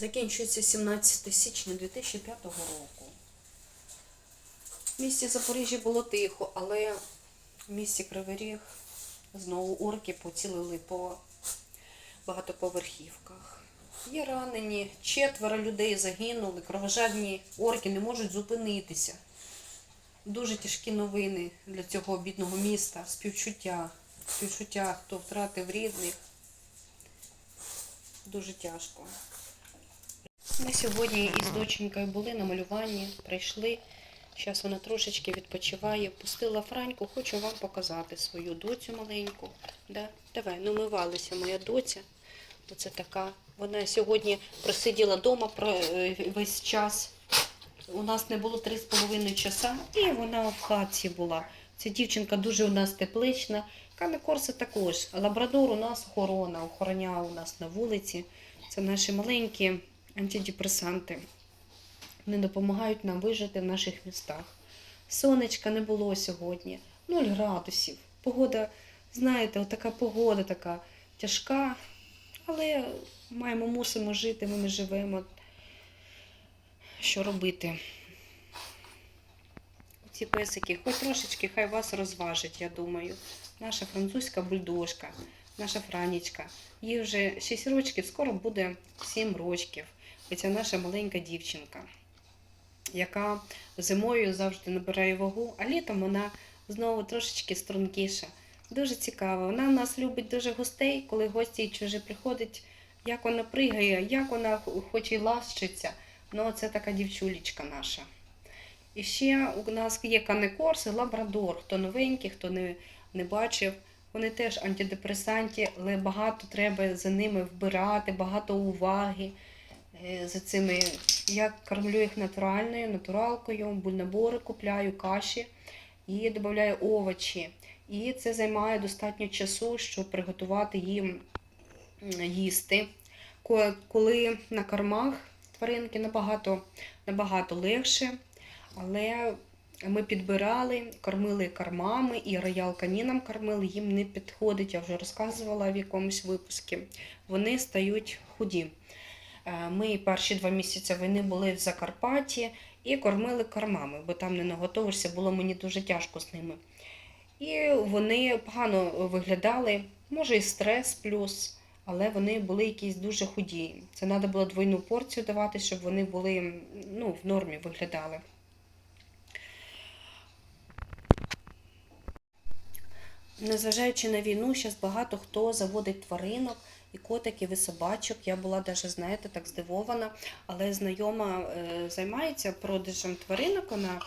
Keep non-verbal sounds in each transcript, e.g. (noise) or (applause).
Закінчується 17 січня 2005 року. В місті Запоріжжя було тихо, але в місті Кривий Ріг знову орки поцілили по багатоповерхівках. Є ранені, четверо людей загинули, кровожадні орки не можуть зупинитися. Дуже тяжкі новини для цього бідного міста, співчуття, співчуття, хто втратив рідних. Дуже тяжко. Ми сьогодні із доченькою були на малюванні, прийшли. Зараз вона трошечки відпочиває. Пустила Франьку, хочу вам показати свою доцю маленьку. Да? Давай, ну мивалися моя доця. Оце така. Вона сьогодні просиділа вдома е, весь час. У нас не було 3,5 часа, і вона в хатці була. Ця дівчинка дуже у нас теплична. Канекорси також. Лабрадор у нас охорона, охороняє у нас на вулиці. Це наші маленькі антидепресанти. Вони допомагають нам вижити в наших містах. Сонечка не було сьогодні, 0 градусів. Погода, знаєте, така погода така тяжка, але маємо, мусимо жити, ми не живемо. Що робити? Ці песики, хоч трошечки, хай вас розважить, я думаю. Наша французька бульдожка, наша Франічка. Їй вже 6 років, скоро буде 7 років. Оця наша маленька дівчинка, яка зимою завжди набирає вагу, а літом вона знову трошечки стрункіша. Дуже цікаво. Вона в нас любить дуже гостей, коли гості чужі приходять, як вона пригає, як вона хоче й лащиться. Ну, це така дівчулечка наша. І ще у нас є канекорс і лабрадор. Хто новенький, хто не, не бачив. Вони теж антидепресанті, але багато треба за ними вбирати, багато уваги за цими. Я кормлю їх натуральною, натуралкою, бульнабори купляю, каші і додаю овочі. І це займає достатньо часу, щоб приготувати їм їсти. Коли на кормах тваринки набагато, набагато легше, але ми підбирали, кормили кормами і роял канінам кормили, їм не підходить, я вже розказувала в якомусь випуску. Вони стають худі. Е, Ми перші два місяці війни були в Закарпатті і кормили кормами, бо там не наготовишся, було мені дуже тяжко з ними. І вони погано виглядали, може і стрес плюс, але вони були якісь дуже худі. Це треба було двойну порцію давати, щоб вони були ну, в нормі виглядали. Незважаючи на війну, зараз багато хто заводить тваринок, і котиків, і собачок. Я була навіть, знаєте, так здивована, але знайома е, займається продажем тваринок. Вона,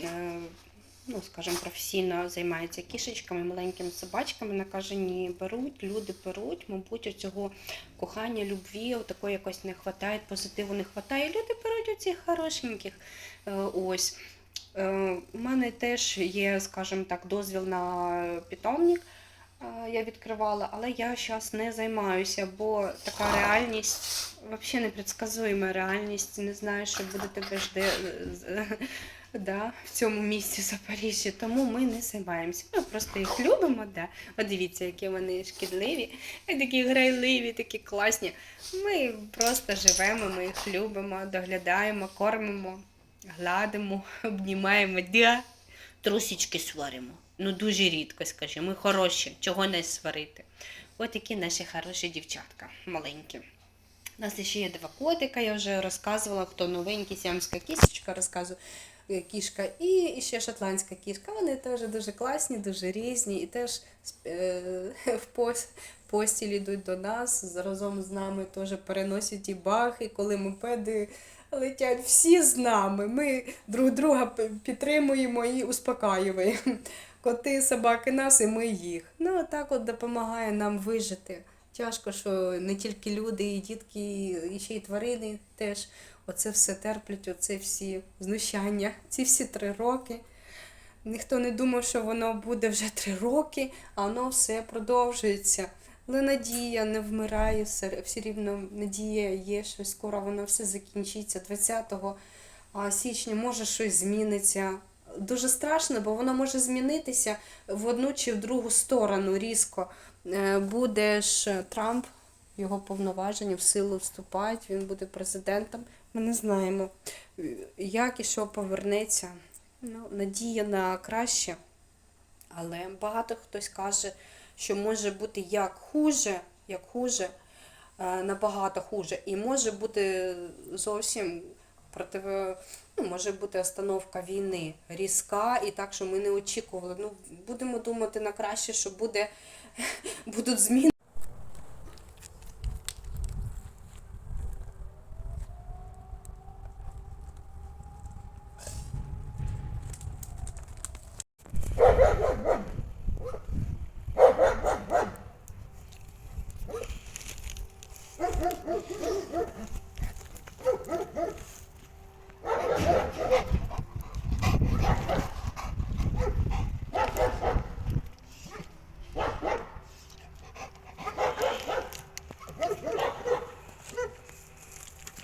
е, ну, скажімо, професійно займається кішечками, маленькими собачками. Вона каже, ні, беруть, люди беруть, мабуть, цього кохання, любві, такої якось не вистачає, позитиву не вистачає. Люди беруть оцих хорошеньких. Е, ось. У мене теж є, скажімо так, дозвіл на питомник. Е, Я відкривала, але я зараз не займаюся, бо така реальність, взагалі непредсказуема реальність. Не знаю, що буде тебе жде е, да, в цьому місті Запоріжжя. Тому ми не займаємося. Ми просто їх любимо. Да. От дивіться, які вони шкідливі, такі грайливі, такі класні. Ми просто живемо, ми їх любимо, доглядаємо, кормимо гладимо, обнімаємо, да. трусічки сваримо. Ну дуже рідко, скажімо, ми хороші, чого не сварити. От такі наші хороші дівчатка, маленькі. У нас ще є два котика, я вже розказувала, хто новенький, сіамська кісточка розказую. е, Кішка і ще шотландська кішка. Вони теж дуже класні, дуже різні і теж е, (laughs) в пос- постіль йдуть до нас, разом з нами теж переносять і бахи, коли мопеди летять всі з нами. Ми друг друга підтримуємо і успокаюємо. Коти, собаки нас, і ми їх. Ну, так от допомагає нам вижити. Тяжко, що не тільки люди, і дітки, і ще й тварини теж оце все терплять, оце всі знущання, (laughs) ці всі три роки. Ніхто не думав, що воно буде вже три роки, а воно все продовжується. Але надія не вмирає, все, рівно надія є, що скоро воно все закінчиться. 20 січня може щось зміниться. Дуже страшно, бо воно може змінитися в одну чи в другу сторону різко. Е, Буде ж Трамп його повноваження в силу вступають, він буде президентом. Ми не знаємо, як і що повернеться. Ну, надія на краще. Але багато хтось каже, що може бути як хуже, як хуже, е, набагато хуже, і може бути зовсім противо, ну, може бути остановка війни різка, і так, що ми не очікували. Ну, будемо думати на краще, що буде, (laughs) будуть зміни. Це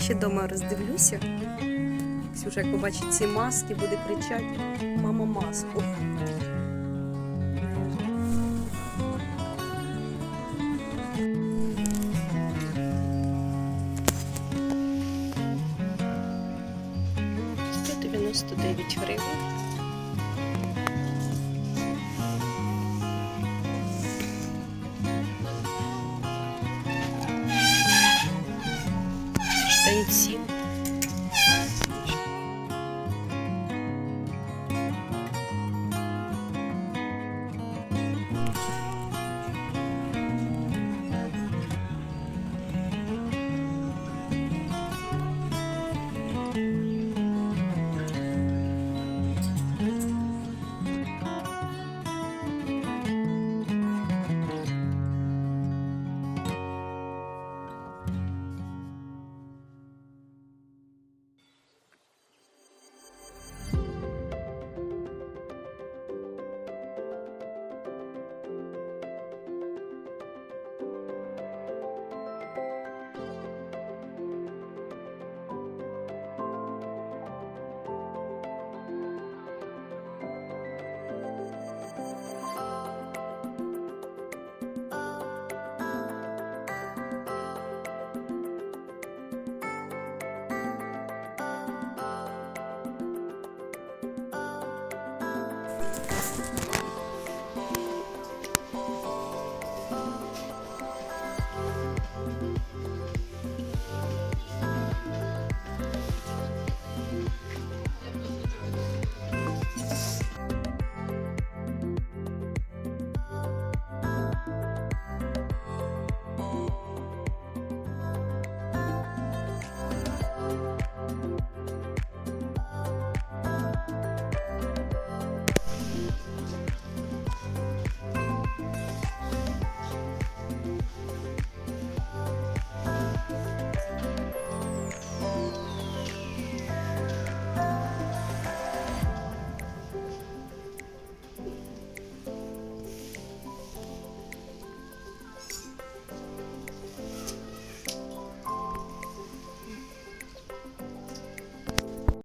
Ще вдома роздивлюся. Ксюша, як побачить ці маски, буде кричати Мама маску. Сто дев'яносто дев'ять гривень.